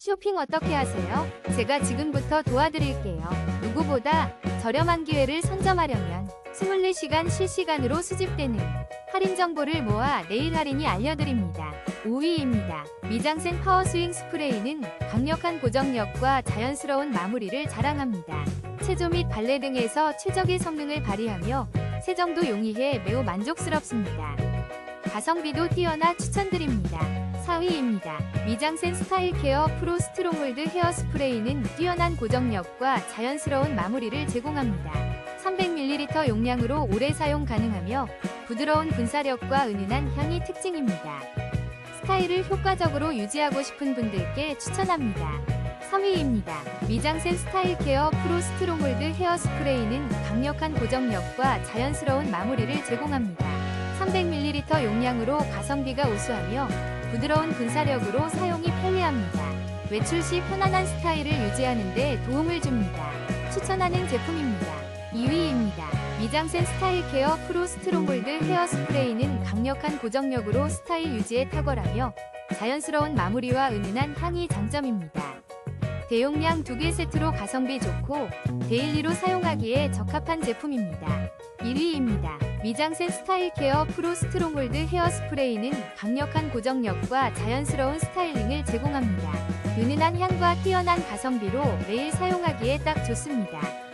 쇼핑 어떻게 하세요? 제가 지금부터 도와드릴게요. 누구보다 저렴한 기회를 선점하려면 24시간 실시간으로 수집되는 할인 정보를 모아 내일 할인이 알려드립니다. 5위입니다. 미장센 파워 스윙 스프레이는 강력한 고정력과 자연스러운 마무리를 자랑합니다. 체조 및 발레 등에서 최적의 성능을 발휘하며 세정도 용이해 매우 만족스럽습니다. 가성비도 뛰어나 추천드립니다. 4위입니다. 미장센 스타일 케어 프로 스트롱홀드 헤어 스프레이는 뛰어난 고정력과 자연스러운 마무리를 제공합니다. 300ml 용량으로 오래 사용 가능하며 부드러운 분사력과 은은한 향이 특징입니다. 스타일을 효과적으로 유지하고 싶은 분들께 추천합니다. 3위입니다. 미장센 스타일 케어 프로 스트롱홀드 헤어 스프레이는 강력한 고정력과 자연스러운 마무리를 제공합니다. 300ml 용량으로 가성비가 우수하며 부드러운 분사력으로 사용이 편리합니다. 외출 시 편안한 스타일을 유지하는 데 도움을 줍니다. 추천하는 제품입니다. 2위입니다. 미장센 스타일 케어 프로 스트롱홀드 헤어 스프레이는 강력한 고정력으로 스타일 유지에 탁월하며 자연스러운 마무리와 은은한 향이 장점입니다. 대용량 2개 세트로 가성비 좋고 데일리로 사용하기에 적합한 제품입니다. 1위입니다. 미장센 스타일 케어 프로 스트롱홀드 헤어 스프레이는 강력한 고정력과 자연스러운 스타일링을 제공합니다. 은은한 향과 뛰어난 가성비로 매일 사용하기에 딱 좋습니다.